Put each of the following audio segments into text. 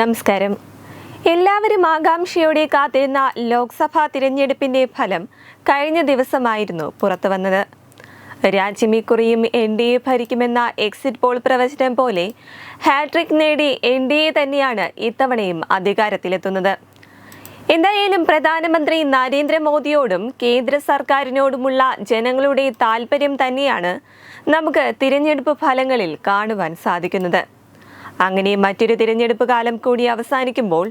നമസ്കാരം. എല്ലാവരും ആകാംക്ഷയോടെ കാത്തിരുന്ന ലോക്സഭാ തിരഞ്ഞെടുപ്പിന്റെ ഫലം കഴിഞ്ഞ ദിവസമായിരുന്നു പുറത്തു വന്നത്. രാജ്യം ഇക്കുറിയും എൻ ഡി എ ഭരിക്കുമെന്ന എക്സിറ്റ് പോൾ പ്രവചനം പോലെ ഹാട്രിക് നേടി എൻ ഡി എ തന്നെയാണ് ഇത്തവണയും അധികാരത്തിലെത്തുന്നത്. എന്തായാലും പ്രധാനമന്ത്രി നരേന്ദ്രമോദിയോടും കേന്ദ്ര സർക്കാരിനോടുമുള്ള ജനങ്ങളുടെ താല്പര്യം തന്നെയാണ് നമുക്ക് തിരഞ്ഞെടുപ്പ് ഫലങ്ങളിൽ കാണുവാൻ സാധിക്കുന്നത്. അങ്ങനെ മറ്റൊരു തിരഞ്ഞെടുപ്പ് കാലം കൂടി അവസാനിക്കുമ്പോൾ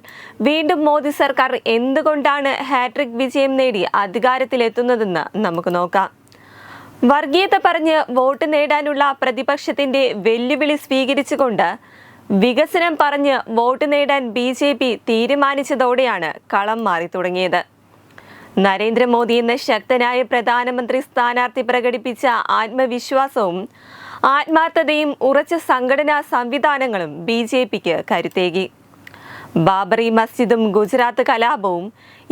വീണ്ടും മോദി സർക്കാർ എന്തുകൊണ്ടാണ് ഹാട്രിക് വിജയം നേടി അധികാരത്തിലെത്തുന്നതെന്ന് നമുക്ക് നോക്കാം. വർഗീയത പറഞ്ഞ് വോട്ട് നേടാനുള്ള പ്രതിപക്ഷത്തിന്റെ വെല്ലുവിളി സ്വീകരിച്ചുകൊണ്ട് വികസനം പറഞ്ഞ് വോട്ട് നേടാൻ ബി ജെ പി തീരുമാനിച്ചതോടെയാണ് കളം മാറി തുടങ്ങിയത്. നരേന്ദ്രമോദി എന്ന ശക്തനായ പ്രധാനമന്ത്രി സ്ഥാനാർത്ഥി പ്രകടിപ്പിച്ച ആത്മവിശ്വാസവും ആത്മാർത്ഥതയും ഉറച്ച സംഘടനാ സംവിധാനങ്ങളും ബി ജെ പിക്ക് കരുത്തേകി. ബാബറി മസ്ജിദും ഗുജറാത്ത് കലാപവും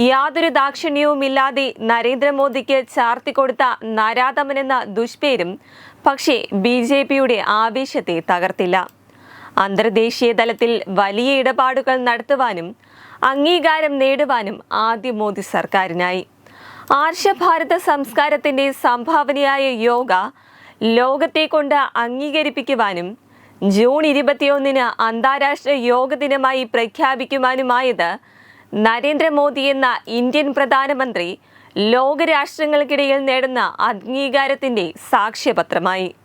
യാതൊരു ദാക്ഷിണ്യവുമില്ലാതെ നരേന്ദ്രമോദിക്ക് ചാർത്തിക്കൊടുത്ത നരാധമനെന്ന ദുഷ്പേരും പക്ഷേ ബി ജെ പിയുടെ ആവേശത്തെ തകർത്തില്ല. അന്തർദേശീയ തലത്തിൽ വലിയ ഇടപാടുകൾ നടത്തുവാനും അംഗീകാരം നേടുവാനും ആദ്യ മോദി സർക്കാരിനായി. ആർഷഭാരത സംസ്കാരത്തിന്റെ സംഭാവനയായ യോഗ ലോകത്തെ കൊണ്ട് അംഗീകരിപ്പിക്കുവാനും ജൂൺ ഇരുപത്തിയൊന്നിന് അന്താരാഷ്ട്ര യോഗ ദിനമായി പ്രഖ്യാപിക്കുവാനുമായത് നരേന്ദ്രമോദി എന്ന ഇന്ത്യൻ പ്രധാനമന്ത്രി ലോകരാഷ്ട്രങ്ങൾക്കിടയിൽ നേടുന്ന അംഗീകാരത്തിന്റെ സാക്ഷ്യപത്രമായി.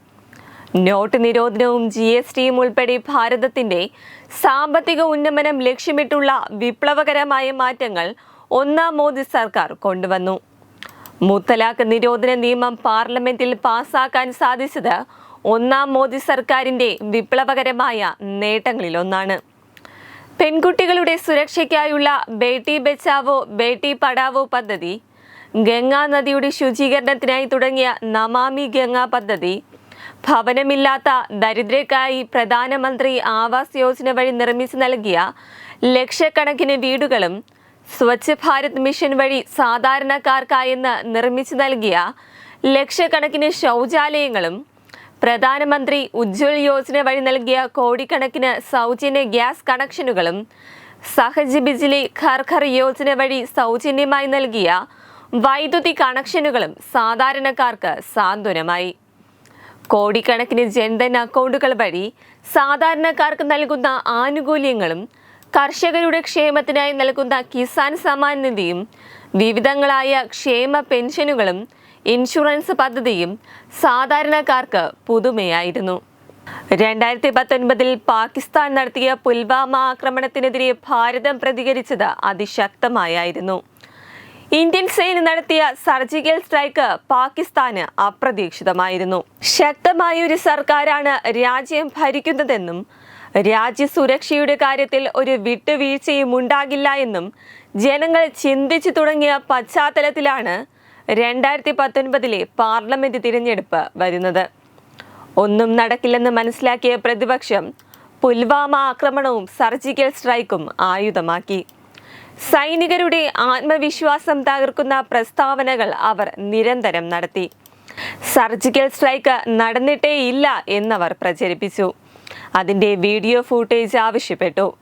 നോട്ട് നിരോധനവും ജി എസ് ടിയും ഉൾപ്പെടെ ഭാരതത്തിന്റെ സാമ്പത്തിക ഉന്നമനം ലക്ഷ്യമിട്ടുള്ള വിപ്ലവകരമായ മാറ്റങ്ങൾ ഒന്നാം മോദി സർക്കാർ കൊണ്ടുവന്നു. മുത്തലാഖ് നിരോധന നിയമം പാർലമെന്റിൽ പാസാക്കാൻ സാധിച്ചത് ഒന്നാം മോദി സർക്കാരിന്റെ വിപ്ലവകരമായ നേട്ടങ്ങളിലൊന്നാണ് പെൺകുട്ടികളുടെ സുരക്ഷയ്ക്കായുള്ള ബേട്ടി ബച്ചാവോ ബേട്ടി പടാവോ പദ്ധതി ഗംഗാ നദിയുടെ ശുചീകരണത്തിനായി തുടങ്ങിയ നമാമി ഗംഗ പദ്ധതി ഭവനമില്ലാത്ത ദരിദ്രക്കായി പ്രധാനമന്ത്രി ആവാസ് യോജന വഴി നിർമ്മിച്ചു നൽകിയ ലക്ഷക്കണക്കിന് വീടുകളും സ്വച്ഛ് ഭാരത് മിഷൻ വഴി സാധാരണക്കാർക്കായെന്ന് നിർമ്മിച്ചു നൽകിയ ലക്ഷക്കണക്കിന് ശൗചാലയങ്ങളും പ്രധാനമന്ത്രി ഉജ്ജ്വൽ യോജന വഴി നൽകിയ കോടിക്കണക്കിന് സൗജന്യ ഗ്യാസ് കണക്ഷനുകളും സഹജ് ബിജ്ലി ഖർഖർ യോജന വഴി സൗജന്യമായി നൽകിയ വൈദ്യുതി കണക്ഷനുകളും സാധാരണക്കാർക്ക് സാന്ത്വനമായി. കോടിക്കണക്കിന് ജൻധൻ അക്കൗണ്ടുകൾ വഴി സാധാരണക്കാർക്ക് നൽകുന്ന ആനുകൂല്യങ്ങളും കർഷകരുടെ ക്ഷേമത്തിനായി നൽകുന്ന കിസാൻ സമ്മാൻ നിധിയും വിവിധങ്ങളായ ക്ഷേമ പെൻഷനുകളും ഇൻഷുറൻസ് പദ്ധതിയും സാധാരണക്കാർക്ക് പുതുമയായിരുന്നു. രണ്ടായിരത്തി പത്തൊൻപതിൽ പാകിസ്ഥാൻ നടത്തിയ പുൽവാമ ആക്രമണത്തിനെതിരെ ഭാരതം പ്രതികരിച്ചത് അതിശക്തമായായിരുന്നു. ഇന്ത്യൻ സേന നടത്തിയ സർജിക്കൽ സ്ട്രൈക്ക് പാകിസ്ഥാന് അപ്രതീക്ഷിതമായിരുന്നു. ശക്തമായ ഒരു സർക്കാരാണ് രാജ്യം ഭരിക്കുന്നതെന്നും രാജ്യസുരക്ഷയുടെ കാര്യത്തിൽ ഒരു വിട്ടുവീഴ്ചയും ഉണ്ടാകില്ല എന്നും ജനങ്ങൾ ചിന്തിച്ചു തുടങ്ങിയ പശ്ചാത്തലത്തിലാണ് രണ്ടായിരത്തി പത്തൊൻപതിലെ പാർലമെന്റ് തിരഞ്ഞെടുപ്പ് വരുന്നത്. ഒന്നും നടക്കില്ലെന്ന് മനസ്സിലാക്കിയ പ്രതിപക്ഷം പുൽവാമ ആക്രമണവും സർജിക്കൽ സ്ട്രൈക്കും ആയുധമാക്കി. സൈനികരുടെ ആത്മവിശ്വാസം തകർക്കുന്ന പ്രസ്താവനകൾ അവർ നിരന്തരം നടത്തി. സർജിക്കൽ സ്ട്രൈക്ക് നടന്നിട്ടേയില്ല എന്നവർ പ്രചരിപ്പിച്ചു. അതിന്റെ വീഡിയോ ഫൂട്ടേജ് ആവശ്യപ്പെട്ടു.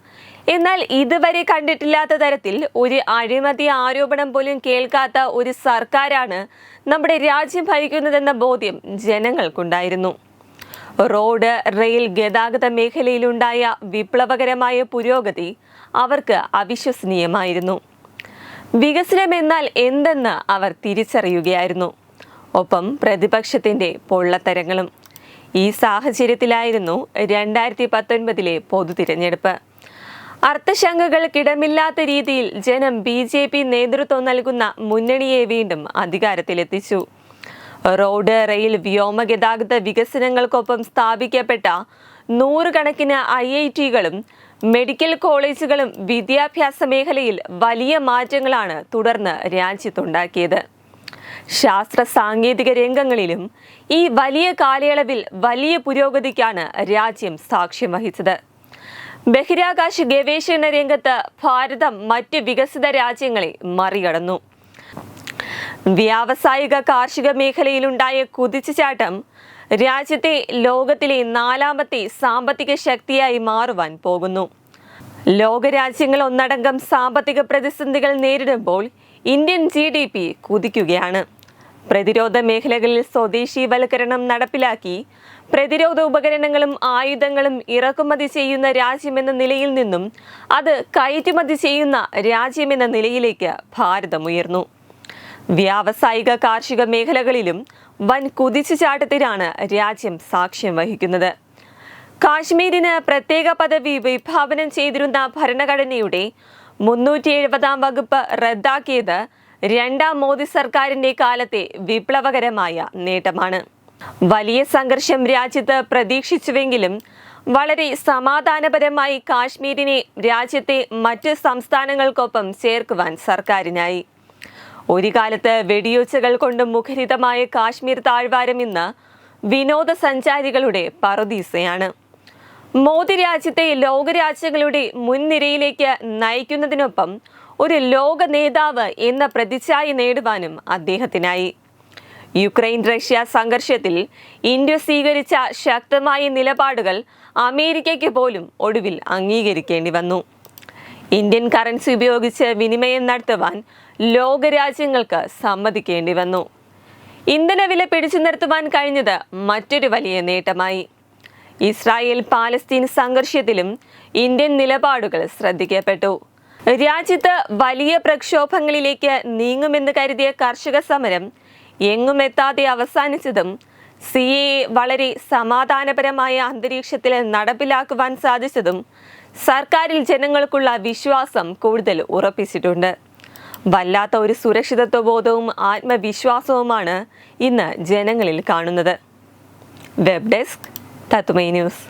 എന്നാൽ ഇതുവരെ കണ്ടിട്ടില്ലാത്ത തരത്തിൽ ഒരു അഴിമതി ആരോപണം പോലും കേൾക്കാത്ത ഒരു സർക്കാരാണ് നമ്മുടെ രാജ്യം ഭരിക്കുന്നതെന്ന ബോധ്യം ജനങ്ങൾക്കുണ്ടായിരുന്നു. റോഡ് റെയിൽ ഗതാഗത മേഖലയിലുണ്ടായ വിപ്ലവകരമായ പുരോഗതി അവർക്ക് അവിശ്വസനീയമായിരുന്നു. വികസനം എന്നാൽ എന്തെന്ന് അവർ തിരിച്ചറിയുകയായിരുന്നു. ഒപ്പം പ്രതിപക്ഷത്തിന്റെ പൊള്ളത്തരങ്ങളും ഈ സാഹചര്യത്തിലായിരുന്നു രണ്ടായിരത്തി പത്തൊൻപതിലെ പൊതു തിരഞ്ഞെടുപ്പ്. അർത്ഥശങ്കകൾ കിടമില്ലാത്ത രീതിയിൽ ജനം ബി ജെ പി നേതൃത്വം നൽകുന്ന മുന്നണിയെ വീണ്ടും അധികാരത്തിലെത്തിച്ചു. റോഡ് റെയിൽ വ്യോമ ഗതാഗത വികസനങ്ങൾക്കൊപ്പം സ്ഥാപിക്കപ്പെട്ട നൂറുകണക്കിന് ഐ ഐ ടികളും മെഡിക്കൽ കോളേജുകളും വിദ്യാഭ്യാസ മേഖലയിൽ വലിയ മാറ്റങ്ങളാണ് തുടർന്ന് രാജ്യത്തുണ്ടാക്കിയത്. ശാസ്ത്ര സാങ്കേതിക രംഗങ്ങളിലും ഈ വലിയ കാലയളവിൽ വലിയ പുരോഗതിക്കാണ് രാജ്യം സാക്ഷ്യം വഹിച്ചത്. ബഹിരാകാശ ഗവേഷണ രംഗത്ത് ഭാരതം മറ്റ് വികസിത രാജ്യങ്ങളെ മറികടന്നു. വ്യാവസായിക കാർഷിക മേഖലയിലുണ്ടായ കുതിച്ചുചാട്ടം രാജ്യത്തെ ലോകത്തിലെ നാലാമത്തെ സാമ്പത്തിക ശക്തിയായി മാറുവാൻ പോകുന്നു. ലോകരാജ്യങ്ങൾ ഒന്നടങ്കം സാമ്പത്തിക പ്രതിസന്ധികൾ നേരിടുമ്പോൾ ഇന്ത്യൻ ജി ഡി പി കുതിക്കുകയാണ്. പ്രതിരോധ മേഖലകളിൽ സ്വദേശീവൽക്കരണം നടപ്പിലാക്കി. പ്രതിരോധ ഉപകരണങ്ങളും ആയുധങ്ങളും ഇറക്കുമതി ചെയ്യുന്ന രാജ്യമെന്ന നിലയിൽ നിന്നും അത് കയറ്റുമതി ചെയ്യുന്ന രാജ്യമെന്ന നിലയിലേക്ക് ഭാരതം ഉയർന്നു വ്യാവസായിക കാർഷിക മേഖലകളിലും വൻ കുതിച്ചുചാട്ടത്തിനാണ് രാജ്യം സാക്ഷ്യം വഹിക്കുന്നത്. കാശ്മീരിന് പ്രത്യേക പദവി വിഭാവനം ചെയ്തിരുന്ന ഭരണഘടനയുടെ മുന്നൂറ്റി എഴുപതാം വകുപ്പ് റദ്ദാക്കിയത് രണ്ടാം മോദി സർക്കാരിന്റെ കാലത്തെ വിപ്ലവകരമായ നേട്ടമാണ്. വലിയ സംഘർഷം രാജ്യത്ത് പ്രതീക്ഷിച്ചുവെങ്കിലും വളരെ സമാധാനപരമായി കാശ്മീരിനെ രാജ്യത്തെ മറ്റ് സംസ്ഥാനങ്ങൾക്കൊപ്പം ചേർക്കുവാൻ സർക്കാരിനായി. ഒരു കാലത്ത് വെടിയൊച്ചകൾ കൊണ്ട് മുഖരിതമായ കാശ്മീർ താഴ്വാരം ഇന്ന് വിനോദസഞ്ചാരികളുടെ പറുദീസയാണ്. മോദി രാജ്യത്തെ ലോകരാജ്യങ്ങളുടെ മുൻനിരയിലേക്ക് നയിക്കുന്നതിനൊപ്പം ഒരു ലോക നേതാവ് എന്ന പ്രതിച്ഛായ നേടുവാനും അദ്ദേഹത്തിനായി. യുക്രൈൻ റഷ്യ സംഘർഷത്തിൽ ഇന്ത്യ സ്വീകരിച്ച ശക്തമായ നിലപാടുകൾ അമേരിക്കയ്ക്ക് പോലും ഒടുവിൽ അംഗീകരിക്കേണ്ടി വന്നു. ഇന്ത്യൻ കറൻസി ഉപയോഗിച്ച് വിനിമയം നടത്തുവാൻ ലോകരാജ്യങ്ങൾക്ക് സമ്മതിക്കേണ്ടി വന്നു. ഇന്ധനവില പിടിച്ചു നിർത്തുവാൻ കഴിഞ്ഞത് മറ്റൊരു വലിയ നേട്ടമായി. ഇസ്രായേൽ പാലസ്തീൻ സംഘർഷത്തിലും ഇന്ത്യൻ നിലപാടുകൾ ശ്രദ്ധിക്കപ്പെട്ടു. രാജ്യത്ത് വലിയ പ്രക്ഷോഭങ്ങളിലേക്ക് നീങ്ങുമെന്ന് കരുതിയ കർഷക സമരം എങ്ങുമെത്താതെ അവസാനിച്ചതും സി എ വളരെ സമാധാനപരമായ അന്തരീക്ഷത്തിൽ നടപ്പിലാക്കുവാൻ സാധിച്ചതും സർക്കാരിൽ ജനങ്ങൾക്കുള്ള വിശ്വാസം കൂടുതൽ ഉറപ്പിച്ചിട്ടുണ്ട്. വല്ലാത്ത ഒരു സുരക്ഷിതത്വ ബോധവും ആത്മവിശ്വാസവുമാണ് ഇന്ന് ജനങ്ങളിൽ കാണുന്നത്. വെബ് ഡെസ്ക് തത്തുമൈ ന്യൂസ്